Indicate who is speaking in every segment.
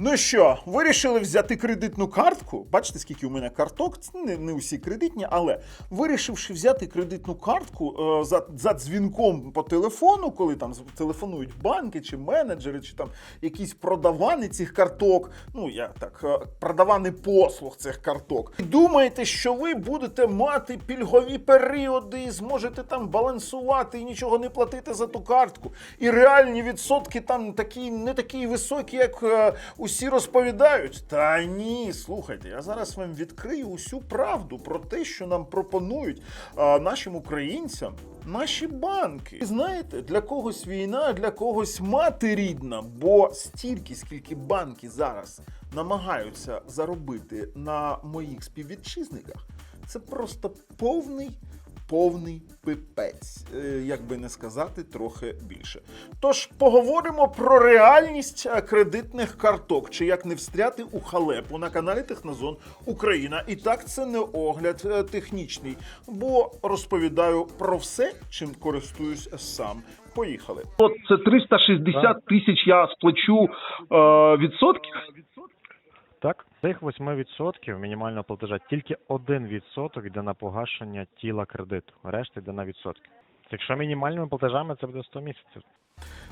Speaker 1: Ну що, вирішили взяти кредитну картку? Бачите, скільки у мене карток? Це не, не усі кредитні, але вирішивши взяти кредитну картку е, за, за дзвінком по телефону, коли там телефонують банки чи менеджери, чи там якісь продавани цих карток. Ну я так, е, продавани послуг цих карток. І думаєте, що ви будете мати пільгові періоди, і зможете там балансувати і нічого не платити за ту картку. І реальні відсотки там такі не такі високі, як е, усі розповідають. Та ні, слухайте, я зараз вам відкрию усю правду про те, що нам пропонують е, нашим українцям. Наші банки. І знаєте, для когось війна, для когось мати рідна, бо стільки, скільки банки зараз намагаються заробити на моїх співвітчизниках, це просто повний повний пипець, е, як би не сказати, трохи більше. Тож поговоримо про реальність е, кредитних карток, чи як не встряти у халепу на каналі Технозон Україна. І так це не огляд е, технічний, бо розповідаю про все, чим користуюсь сам. Поїхали.
Speaker 2: От це 360 тисяч я сплачу е, відсотків.
Speaker 3: Так, цих 8% мінімального платежа тільки 1% йде на погашення тіла кредиту, решта йде на відсотки. Якщо мінімальними платежами це буде 100 місяців.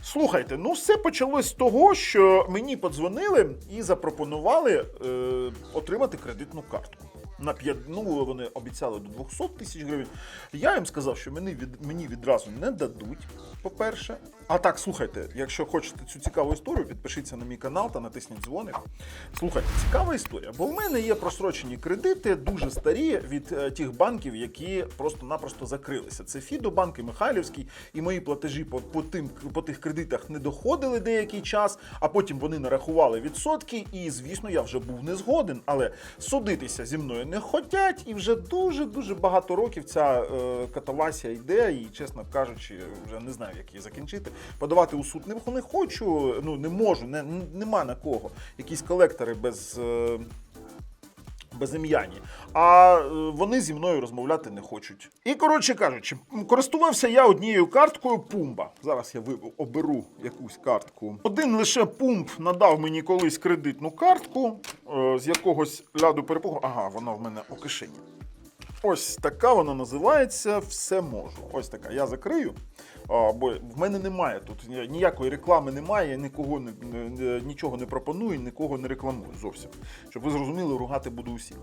Speaker 1: Слухайте, ну все почалось з того, що мені подзвонили і запропонували е, отримати кредитну картку. На п'ят... ну, вони обіцяли до 200 тисяч гривень. Я їм сказав, що мені, від... мені відразу не дадуть, по-перше. А так, слухайте, якщо хочете цю цікаву історію, підпишіться на мій канал та натисніть дзвоник. Слухайте, цікава історія. Бо в мене є просрочені кредити, дуже старі від е, тих банків, які просто-напросто закрилися. Це Фідобанк і Михайлівський, і мої платежі по, по, тим, по тих кредитах не доходили деякий час, а потім вони нарахували відсотки, і, звісно, я вже був не згоден, але судитися зі мною не хотять, і вже дуже-дуже багато років ця е, катавасія йде, і, чесно кажучи, вже не знаю, як її закінчити. Подавати у суд не, не хочу, ну не можу, не, нема на кого. Якісь колектори без. Е, безім'яні, а е, вони зі мною розмовляти не хочуть. І коротше кажучи, користувався я однією карткою Пумба. Зараз я оберу якусь картку. Один лише Пумб надав мені колись кредитну картку е, з якогось ляду перепугу. Ага, вона в мене у кишені. Ось така вона називається Все можу. Ось така. Я закрию. А, бо в мене немає тут ніякої реклами немає, я не- нічого не пропоную, нікого не рекламую зовсім. Щоб ви зрозуміли, ругати буду усіх.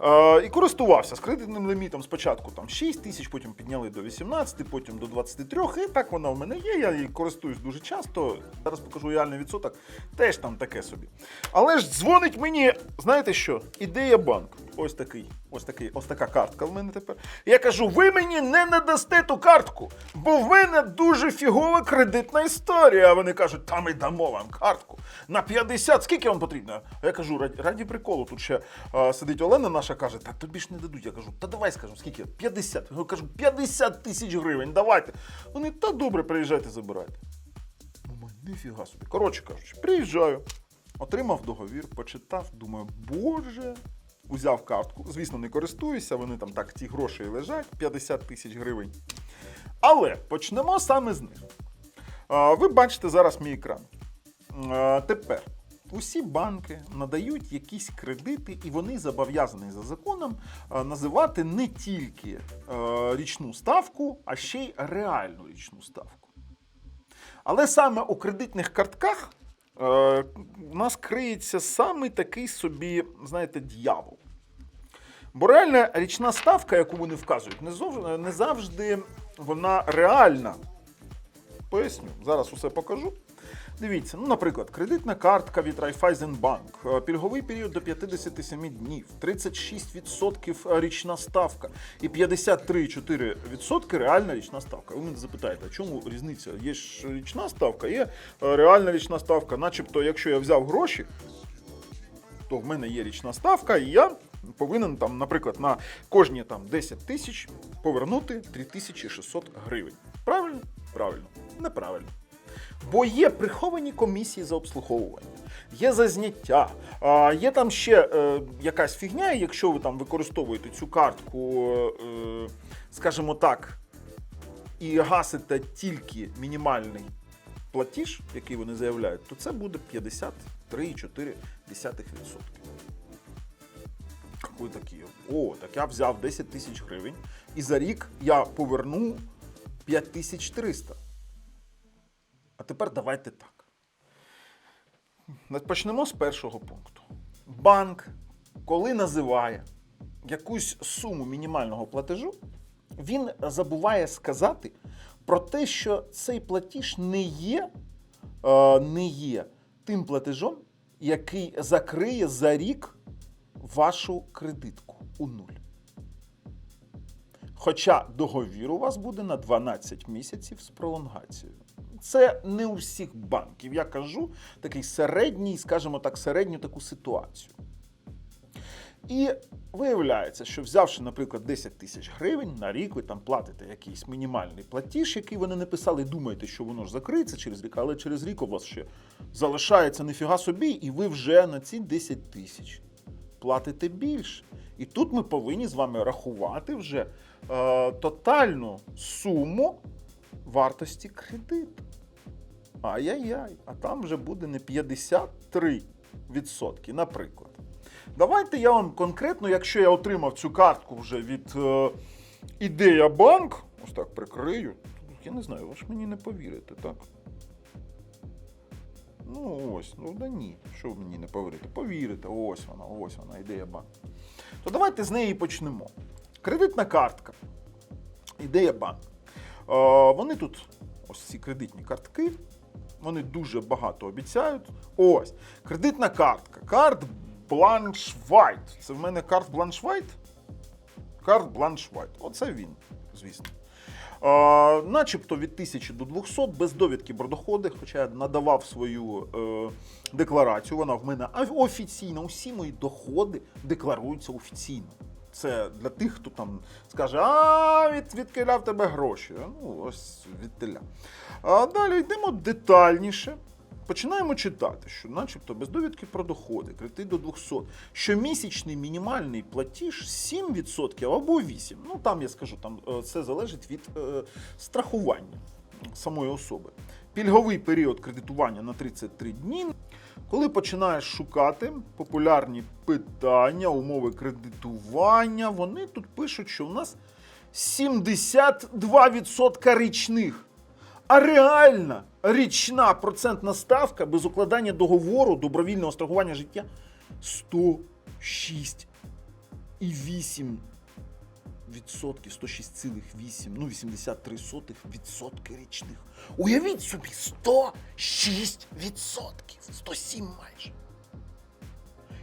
Speaker 1: Е, і користувався з кредитним лімітом спочатку там 6 тисяч, потім підняли до 18, потім до 23. І так вона в мене є. Я її користуюсь дуже часто. Зараз покажу реальний відсоток. Теж там таке собі. Але ж дзвонить мені, знаєте що? Ідея банк. Ось такий, ось такий, ось така картка в мене тепер. Я кажу: ви мені не надасте ту картку, бо в мене дуже фігова кредитна історія. Вони кажуть, та ми дамо вам картку на 50. Скільки вам потрібно? Я кажу, раді приколу, тут ще а, сидить Олена наша каже, та тобі ж не дадуть. Я кажу, та давай скажу, скільки? 50. Я кажу, 50 тисяч гривень, давайте. Вони, та добре, приїжджайте, забирайте. Думаю, ніфіга собі. Коротше кажучи, приїжджаю, отримав договір, почитав, думаю, боже. Узяв картку, звісно, не користуюся, вони там так ті гроші лежать, 50 тисяч гривень. Але почнемо саме з них. Ви бачите зараз мій екран. Тепер усі банки надають якісь кредити, і вони зобов'язані за законом називати не тільки е, річну ставку, а ще й реальну річну ставку. Але саме у кредитних картках е, у нас криється саме такий собі, знаєте, дьявол. Бо реальна річна ставка, яку вони вказують, не завжди вона реальна. Поясню, зараз усе покажу. Дивіться, ну, наприклад, кредитна картка від Raiffeisenbank, е, пільговий період до 57 днів, 36% річна ставка і 53,4% реальна річна ставка. Ви мене запитаєте, а чому різниця? Є ж річна ставка, є е, реальна річна ставка. Начебто, якщо я взяв гроші, то в мене є річна ставка, і я повинен там, наприклад, на кожні там 10 тисяч повернути 3600 гривень. Правильно? Правильно. Неправильно. Бо є приховані комісії за обслуговування, є за зняття, є там ще е, якась фігня, і якщо ви там використовуєте цю картку, е, скажімо так, і гасите тільки мінімальний платіж, який вони заявляють, то це буде 53 3,4%. Какой такий? О, так я взяв 10 тисяч гривень, і за рік я поверну 5300. А тепер давайте так. Почнемо з першого пункту. Банк, коли називає якусь суму мінімального платежу, він забуває сказати про те, що цей платіж не є, е, не є тим платежом, який закриє за рік вашу кредитку у нуль. Хоча договір у вас буде на 12 місяців з пролонгацією. Це не у всіх банків. Я кажу такий середній, скажімо так, середню таку ситуацію. І виявляється, що взявши, наприклад, 10 тисяч гривень на рік, ви там платите якийсь мінімальний платіж, який вони не писали, думаєте, що воно ж закриється через рік, але через рік у вас ще залишається ніфіга собі, і ви вже на ці 10 тисяч платите більше. І тут ми повинні з вами рахувати вже е, тотальну суму вартості кредиту. Ай-яй-яй, а там вже буде не 53%, наприклад. Давайте я вам конкретно, якщо я отримав цю картку вже від е, Ідея Банк, ось так прикрию. Я не знаю, ви ж мені не повірите, так? Ну ось, ну да ні. Що ви мені не повірите? Повірите, ось вона, ось вона, ідея банк. То давайте з неї почнемо. Кредитна картка. Ідея банк. Е, вони тут, ось ці кредитні картки, вони дуже багато обіцяють. Ось, кредитна картка. Карт Бланш Вайт. Це в мене карт Бланш Вайт? Карт Бланш Вайт. Оце він, звісно. Е, начебто від 1000 до 200 без довідки про доходи, хоча я надавав свою е, декларацію, вона в мене офіційна. Усі мої доходи декларуються офіційно. Це для тих, хто там скаже, а від, відкиля в тебе гроші. Ну, ось відтиля. А далі йдемо детальніше. Починаємо читати, що начебто без довідки про доходи, кредит до 200, щомісячний мінімальний платіж 7% або 8%. Ну там я скажу, там це залежить від е, страхування самої особи. Пільговий період кредитування на 33 дні. Коли починаєш шукати популярні питання, умови кредитування, вони тут пишуть, що у нас 72% річних. А реальна річна процентна ставка без укладання договору добровільного страхування життя 106,8 відсотків, 106,8, ну 83 сотих відсотки річних. Уявіть собі, 106 відсотків, 107 майже.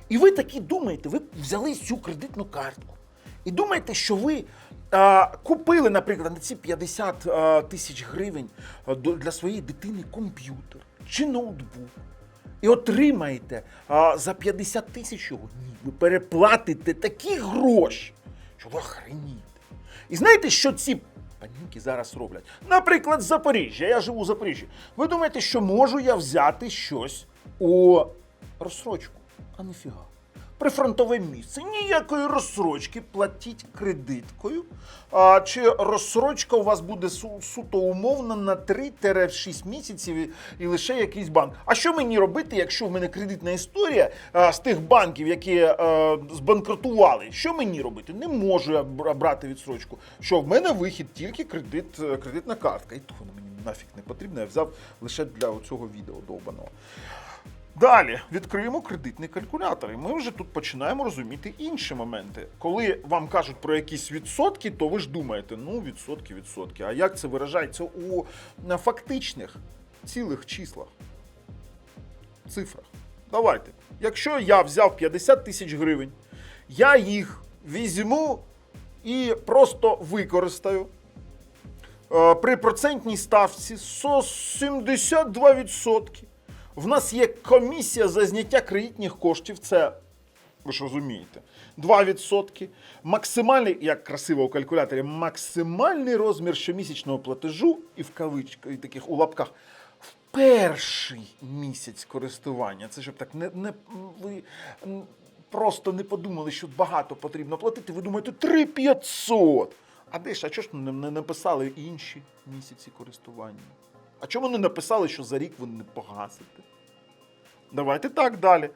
Speaker 1: І ви такі думаєте, ви взяли цю кредитну картку і думаєте, що ви а, купили, наприклад, на ці 50 а, тисяч гривень для своєї дитини комп'ютер чи ноутбук. І отримаєте а, за 50 тисяч його. Ні, ви переплатите такі гроші, що ви охренієте. І знаєте, що ці панюки зараз роблять? Наприклад, Запоріжжя. Я живу в Запоріжжі. Ви думаєте, що можу я взяти щось у розсрочку? А ніфіга. Прифронтове місце. Ніякої розсрочки платіть кредиткою. А, чи розсрочка у вас буде су- суто умовна на 3-6 місяців і, лише якийсь банк. А що мені робити, якщо в мене кредитна історія а, з тих банків, які а, збанкрутували? Що мені робити? Не можу я бра- брати відсрочку. Що в мене вихід тільки кредит, е, кредитна картка. І то вона мені нафіг не потрібна. Я взяв лише для цього відео довбаного. Далі відкриємо кредитний калькулятор, і ми вже тут починаємо розуміти інші моменти. Коли вам кажуть про якісь відсотки, то ви ж думаєте, ну відсотки, відсотки. А як це виражається у фактичних цілих числах? Цифрах. Давайте. Якщо я взяв 50 тисяч гривень, я їх візьму і просто використаю е, при процентній ставці со 72%. В нас є комісія за зняття кредитних коштів. Це ви ж розумієте, 2%. Максимальний, як красиво у калькуляторі, максимальний розмір щомісячного платежу, і в кавичках, і таких у лапках, в перший місяць користування. Це щоб так не, не ви просто не подумали, що багато потрібно платити. Ви думаєте, 3500. А де ж, а чого ж не, написали інші місяці користування? А чому не написали, що за рік ви не погасите? Давайте так далі.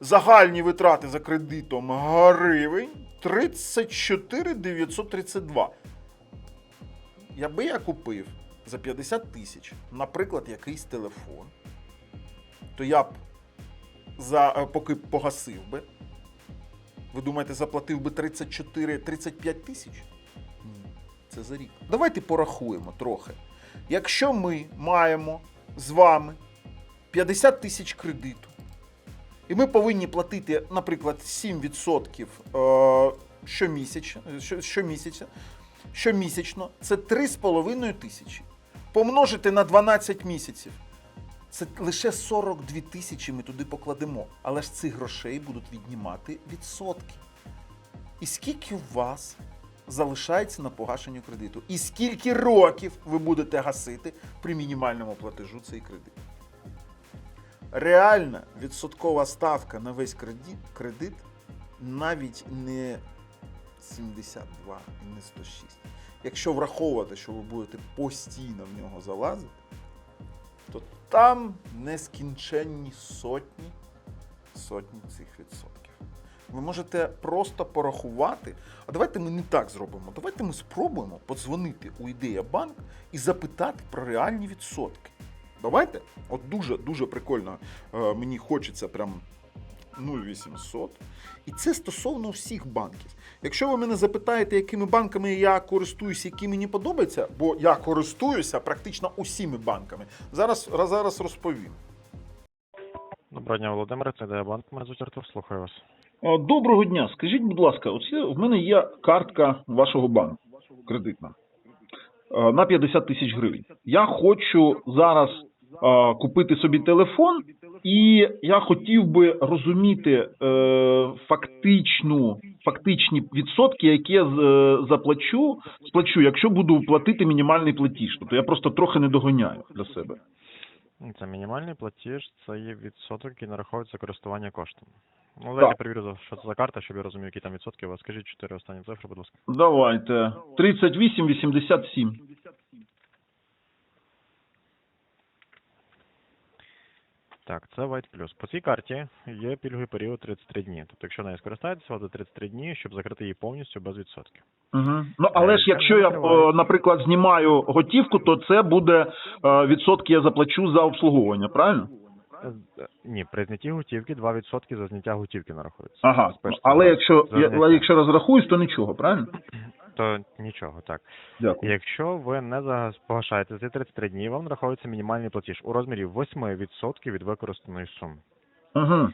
Speaker 1: Загальні витрати за кредитом гривень 34 932. Якби я купив за 50 тисяч, наприклад, якийсь телефон, то я б за, е, поки погасив би. Ви думаєте, заплатив би 34-35 тисяч? Ні, це за рік. Давайте порахуємо трохи. Якщо ми маємо з вами 50 тисяч кредиту, і ми повинні платити, наприклад, 7% е, щомісяця, що- щомісяця, щомісячно, це 3,5 тисячі. Помножити на 12 місяців. Це лише 42 тисячі ми туди покладемо. Але ж цих грошей будуть віднімати відсотки. І скільки у вас залишається на погашенню кредиту? І скільки років ви будете гасити при мінімальному платежу цей кредит? Реальна відсоткова ставка на весь кредит, кредит навіть не 72 і не 106. Якщо враховувати, що ви будете постійно в нього залазити, то там нескінченні сотні, сотні цих відсотків. Ви можете просто порахувати. А давайте ми не так зробимо. Давайте ми спробуємо подзвонити у Ідея Банк і запитати про реальні відсотки. Давайте. От дуже дуже прикольно. Е, мені хочеться прям 0800. І це стосовно всіх банків. Якщо ви мене запитаєте, якими банками я користуюся, які мені подобаються, бо я користуюся практично усіми банками. Зараз, зараз розповім.
Speaker 3: Доброго дня, Володимире, це ідея банк. Мене звуть слухаю вас.
Speaker 2: Е, Доброго дня. Скажіть, будь ласка, оце в мене є картка вашого банку кредитна е, на 50 тисяч гривень. Я хочу зараз е, купити собі телефон, і я хотів би розуміти фактичну, фактичні відсотки, які я заплачу, сплачу, якщо буду платити мінімальний платіж. Тобто я просто трохи не доганяю для себе.
Speaker 3: Це мінімальний платіж, це є відсоток, який нараховується користування коштом. Ну,
Speaker 2: Так.
Speaker 3: дайте перевірю, що це за карта, щоб я розумів, які там відсотки у вас. Скажіть чотири останні цифри, будь ласка.
Speaker 2: Давайте 38,87.
Speaker 3: Так, це White Plus. По цій карті є пільговий період 33 дні. Тобто, якщо нею скористаєтеся, у вас за 33 дні, щоб закрити її повністю без відсотків.
Speaker 2: Угу. Ну але ж якщо я, е, наприклад, знімаю готівку, то це буде е, відсотки я заплачу за обслуговування, правильно?
Speaker 3: Е, Ні, при знятті готівки 2% за зняття готівки нарахується.
Speaker 2: Ага.
Speaker 3: Спишете
Speaker 2: Але якщо я, але якщо розрахуюсь, то нічого, правильно?
Speaker 3: То нічого, так.
Speaker 2: Дякую.
Speaker 3: Якщо ви не погашаєте за 33 дні, вам нараховується мінімальний платіж у розмірі 8% від використаної суми.
Speaker 2: Угу.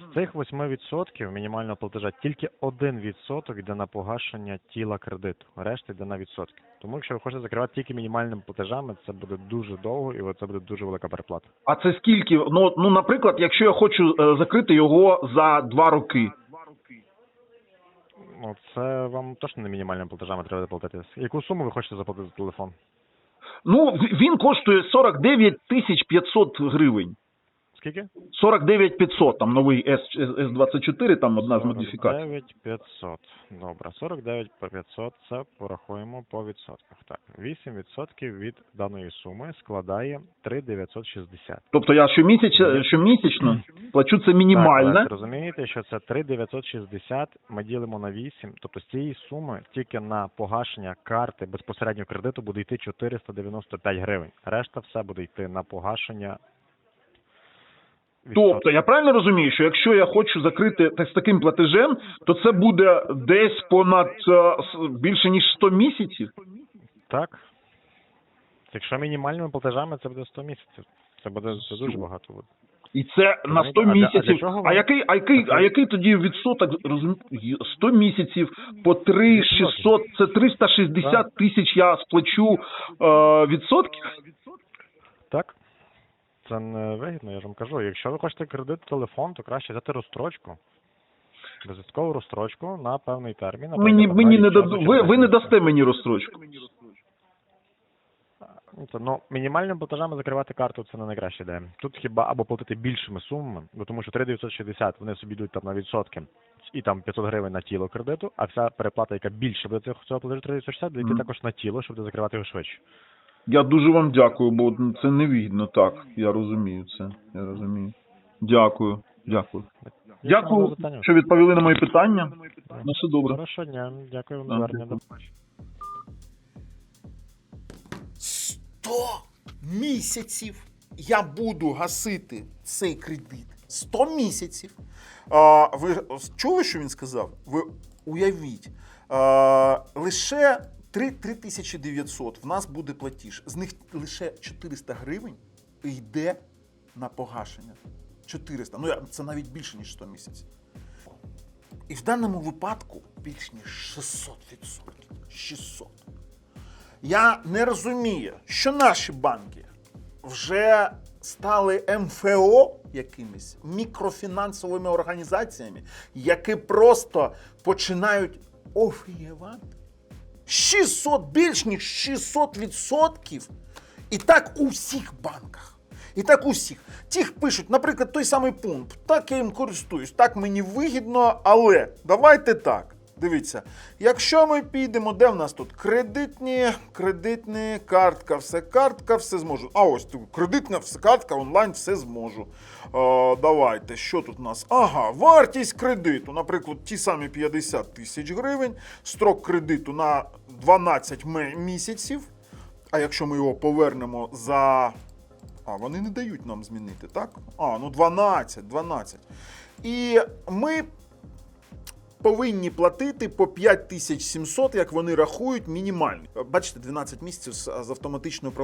Speaker 3: З цих 8% мінімального платежа тільки 1% йде на погашення тіла кредиту, решта йде на відсотки. Тому якщо ви хочете закривати тільки мінімальними платежами, це буде дуже довго і це буде дуже велика переплата.
Speaker 2: А це скільки? Ну, ну, наприклад, якщо я хочу е, закрити його за два роки.
Speaker 3: Ну це вам точно не мінімальними платежами треба платити. Яку суму ви хочете заплатити за телефон?
Speaker 2: Ну, він коштує 49 тисяч 500 гривень.
Speaker 3: Скільки?
Speaker 2: 49 500, там новий S, S24, там одна з модифікацій.
Speaker 3: 49 500. Добре, 49 по 500 це порахуємо по відсотках. Так, 8% від даної суми складає 3,960.
Speaker 2: Тобто я щомісяч, щомісячно плачу це мінімальне.
Speaker 3: але розумієте, що це 3,960 ми ділимо на 8, тобто з цієї суми тільки на погашення карти безпосередньо кредиту буде йти 495 гривень. Решта все буде йти на погашення.
Speaker 2: Тобто, я правильно розумію, що якщо я хочу закрити так, з таким платежем, то це буде десь понад е, більше ніж 100 місяців.
Speaker 3: Так. Якщо мінімальними платежами це буде 100 місяців. Це буде це дуже багато буде.
Speaker 2: І це на 100
Speaker 3: Розумієте? А а
Speaker 2: місяців. А який, а який, а який тоді відсоток розум... 100 місяців по 3 600, це 360 тисяч я сплачу е, відсотків?
Speaker 3: Так? Це не вигідно, я ж вам кажу. Якщо ви хочете кредит телефон, то краще взяти розстрочку. Додаткову розстрочку на певний термін. наприклад,
Speaker 2: Мені,
Speaker 3: там,
Speaker 2: мені не даду. Ви, ви не дасте мені розстрочку.
Speaker 3: Ну, це, Ну, мінімальними платежами закривати карту це не найкраща ідея. Тут хіба або платити більшими сумами, бо тому що 3960 вони собі йдуть там на відсотки і там 500 гривень на тіло кредиту, а вся переплата, яка більше буде цього платежу 3960, буде йти
Speaker 2: Мгм.
Speaker 3: також на тіло, щоб закривати його швидше.
Speaker 2: Я дуже вам дякую, бо це невигідно так. Я розумію це. Я розумію. Дякую, дякую. Дякую, що відповіли на мої питання. На все добре.
Speaker 3: Хорошого дня. Дякую вам за До.
Speaker 1: 100 місяців я буду гасити цей кредит. 100 місяців. А, ви чули, що він сказав? Ви уявіть, а, лише 3, 3900 в нас буде платіж. З них лише 400 гривень йде на погашення. 400. Ну, це навіть більше, ніж 100 місяців. І в даному випадку більш ніж 600%. 600. Я не розумію, що наші банки вже стали МФО якимись мікрофінансовими організаціями, які просто починають офієвати. 600, більш ніж 600 відсотків. І так у всіх банках. І так у всіх. Ті пишуть, наприклад, той самий пункт. Так я їм користуюсь, так мені вигідно, але давайте так. Дивіться, якщо ми підемо, де в нас тут кредитні, кредитні, картка, все, картка, все зможу. А ось тут кредитна, все, картка, онлайн, все зможу. Е, давайте, що тут у нас? Ага, вартість кредиту, наприклад, ті самі 50 тисяч гривень, строк кредиту на 12 місяців. А якщо ми його повернемо за. А, вони не дають нам змінити, так? А, ну 12, 12. І ми повинні платити по 5700, як вони рахують, мінімальний. Бачите, 12 місяців з, автоматичною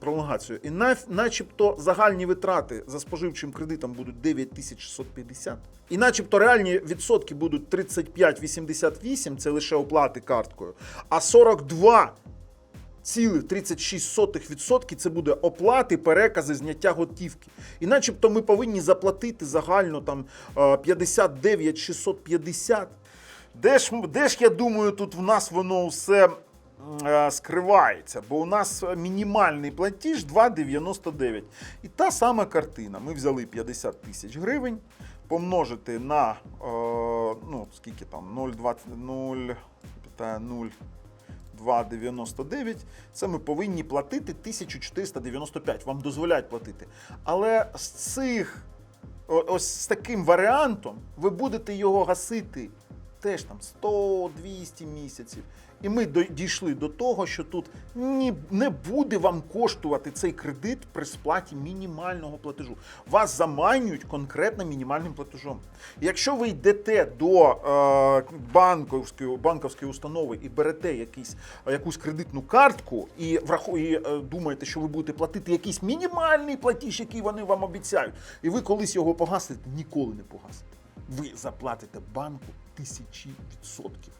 Speaker 1: пролонгацією. І на, начебто загальні витрати за споживчим кредитом будуть 9650. І начебто реальні відсотки будуть 35,88, це лише оплати карткою, а 42 цілих 36% це буде оплати, перекази, зняття готівки. І начебто ми повинні заплатити загально там е, 59 650. Де ж, де ж я думаю, тут в нас воно все е, скривається, бо у нас мінімальний платіж 2,99. І та сама картина. Ми взяли 50 тисяч гривень, помножити на е, ну, скільки там 0,20, 0, питаю, 0, 2,99, це ми повинні платити 1495. Вам дозволяють платити. Але з цих, ось з таким варіантом, ви будете його гасити теж там 100-200 місяців. І ми дійшли до того, що тут ні, не буде вам коштувати цей кредит при сплаті мінімального платежу. Вас заманюють конкретно мінімальним платежом. Якщо ви йдете до е, банковської, банковської установи і берете якийсь, якусь кредитну картку і, і е, думаєте, що ви будете платити якийсь мінімальний платіж, який вони вам обіцяють, і ви колись його погасите, ніколи не погасите. Ви заплатите банку тисячі відсотків.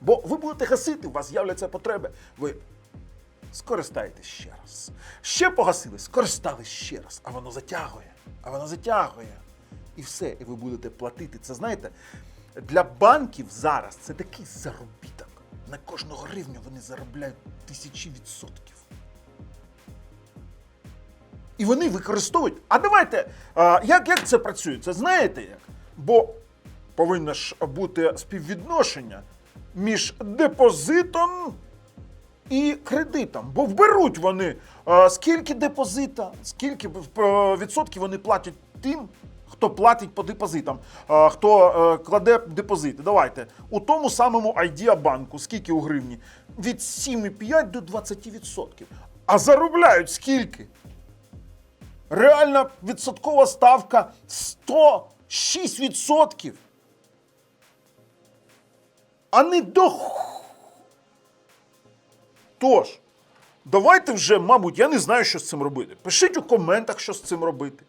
Speaker 1: Бо ви будете гасити, у вас з'являться потреби. Ви скористаєтесь ще раз. Ще погасили, скористались ще раз. А воно затягує, а воно затягує. І все, і ви будете платити. Це знаєте, для банків зараз це такий заробіток. На кожну гривню вони заробляють тисячі відсотків. І вони використовують. А давайте, а, як, як це працює? Це знаєте як? Бо повинно ж бути співвідношення між депозитом і кредитом. Бо вберуть вони скільки депозита, скільки е, відсотків вони платять тим, хто платить по депозитам, хто е, кладе депозити. Давайте. У тому самому Idea банку, скільки у гривні? Від 7,5 до 20%. А заробляють скільки? Реальна відсоткова ставка 106%. А не до. Тож, давайте вже, мабуть, я не знаю, що з цим робити. Пишіть у коментах, що з цим робити.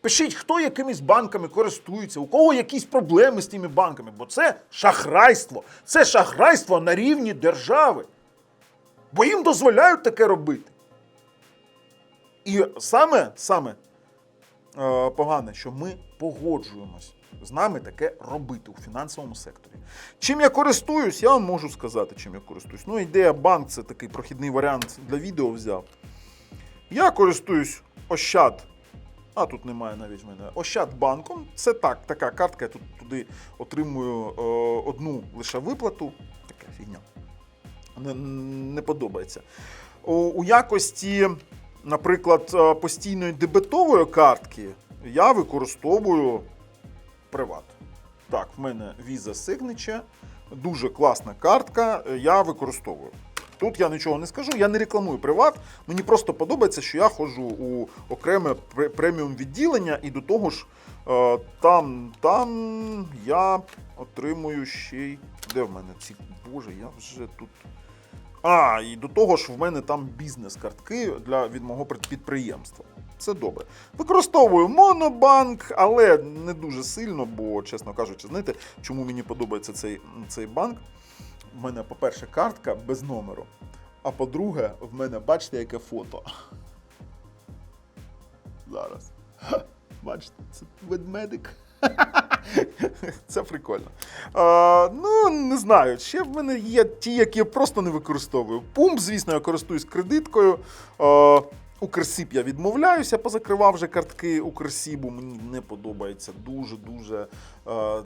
Speaker 1: Пишіть, хто якимись банками користується, у кого якісь проблеми з тими банками, бо це шахрайство. Це шахрайство на рівні держави. Бо їм дозволяють таке робити. І саме, саме погане, що ми погоджуємось з нами таке робити у фінансовому секторі. Чим я користуюсь, я вам можу сказати, чим я користуюсь. Ну, ідея банк це такий прохідний варіант для відео взяв. Я користуюсь Ощад. А тут немає навіть в мене. Ощадбанком. Це так, така картка. Я тут туди отримую е, одну лише виплату. Така фігня. Не, не подобається. У, у якості, наприклад, е, постійної дебетової картки я використовую приват. Так, в мене Visa Signature, дуже класна картка, е, я використовую. Тут я нічого не скажу, я не рекламую приват. Мені просто подобається, що я ходжу у окреме преміум відділення, і до того ж, е, там, там я отримую ще й. Де в мене ці. Боже, я вже тут. А, і до того ж, в мене там бізнес-картки для, від мого підприємства. Це добре. Використовую монобанк, але не дуже сильно, бо, чесно кажучи, знаєте, чому мені подобається цей, цей банк? У мене, по-перше, картка без номеру. А по-друге, в мене бачите, яке фото. Зараз. Бачите, це ведмедик. Це прикольно. А, ну, не знаю. Ще в мене є ті, які я просто не використовую. Пумп, звісно, я користуюсь кредиткою. А, Укрсіб я відмовляюся, позакривав вже картки Укрсібу. Мені не подобається дуже-дуже е,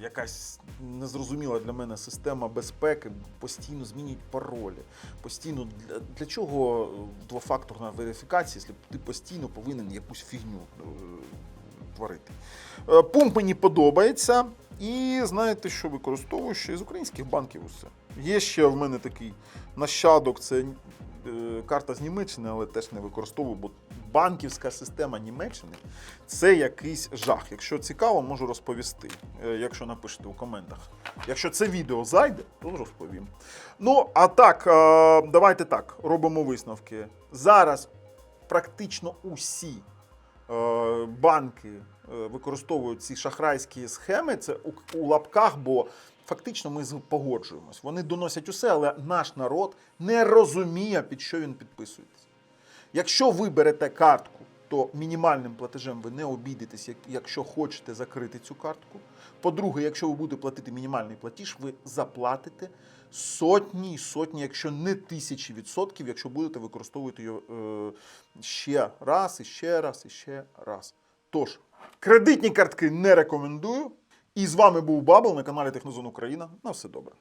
Speaker 1: якась незрозуміла для мене система безпеки. Постійно змінюють паролі. Постійно для, для чого двофакторна верифікація, якщо ти постійно повинен якусь фігню е, творити. Е, Пумп мені подобається. І знаєте, що використовую ще з українських банків усе. Є ще в мене такий нащадок, це е, карта з Німеччини, але теж не використовую, бо банківська система Німеччини це якийсь жах. Якщо цікаво, можу розповісти, е, якщо напишете у коментах. Якщо це відео зайде, то розповім. Ну, а так, давайте так, робимо висновки. Зараз практично усі банки е, використовують ці шахрайські схеми. Це у лапках, бо фактично ми погоджуємось. Вони доносять усе, але наш народ не розуміє, під що він підписується. Якщо ви берете картку, то мінімальним платежем ви не обійдетесь, якщо хочете закрити цю картку. По-друге, якщо ви будете платити мінімальний платіж, ви заплатите сотні і сотні, якщо не тисячі відсотків, якщо будете використовувати його е, ще раз, і ще раз, і ще раз. Тож, кредитні картки не рекомендую. І з вами був Бабл на каналі Технозон Україна. На все добре.